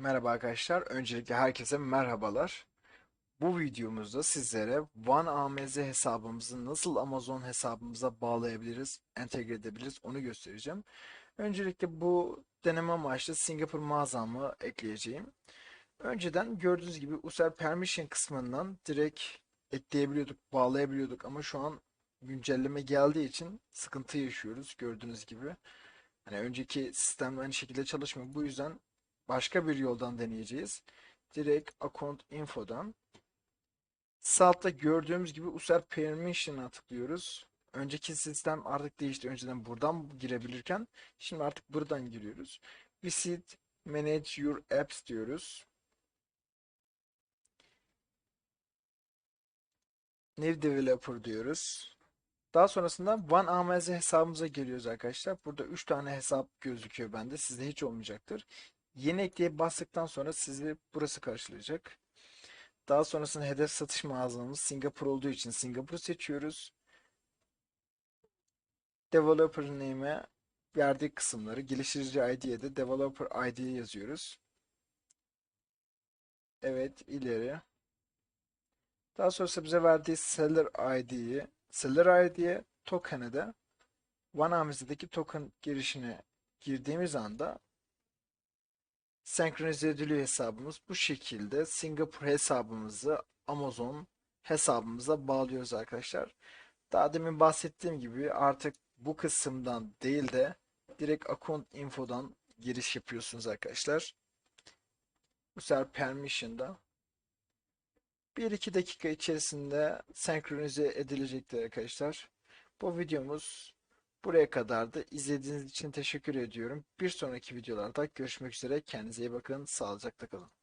Merhaba arkadaşlar. Öncelikle herkese merhabalar. Bu videomuzda sizlere OneAMZ hesabımızı nasıl Amazon hesabımıza bağlayabiliriz, entegre edebiliriz onu göstereceğim. Öncelikle bu deneme amaçlı Singapur mağazamı ekleyeceğim. Önceden gördüğünüz gibi User Permission kısmından direkt ekleyebiliyorduk, bağlayabiliyorduk ama şu an güncelleme geldiği için sıkıntı yaşıyoruz gördüğünüz gibi. Hani önceki sistemle aynı şekilde çalışmıyor. Bu yüzden başka bir yoldan deneyeceğiz. Direkt Account Info'dan sağ gördüğümüz gibi User Permission'a tıklıyoruz. Önceki sistem artık değişti. Önceden buradan girebilirken şimdi artık buradan giriyoruz. Visit Manage Your Apps diyoruz. New Developer diyoruz. Daha sonrasında OneAMZ hesabımıza geliyoruz arkadaşlar. Burada 3 tane hesap gözüküyor bende. Sizde hiç olmayacaktır. Yeni ekleye bastıktan sonra sizi burası karşılayacak. Daha sonrasında hedef satış mağazamız Singapur olduğu için Singapur'u seçiyoruz. Developer name'e verdiği kısımları geliştirici ID'ye de Developer ID'yi yazıyoruz. Evet ileri. Daha sonrasında bize verdiği Seller ID'yi Seller ID'ye token'e de OneAMZ'deki token girişine girdiğimiz anda senkronize ediliyor hesabımız. Bu şekilde Singapur hesabımızı Amazon hesabımıza bağlıyoruz arkadaşlar. Daha demin bahsettiğim gibi artık bu kısımdan değil de direkt account info'dan giriş yapıyorsunuz arkadaşlar. Bu sefer permission'da 1-2 dakika içerisinde senkronize edilecektir arkadaşlar. Bu videomuz buraya kadardı. İzlediğiniz için teşekkür ediyorum. Bir sonraki videolarda görüşmek üzere. Kendinize iyi bakın. Sağlıcakla kalın.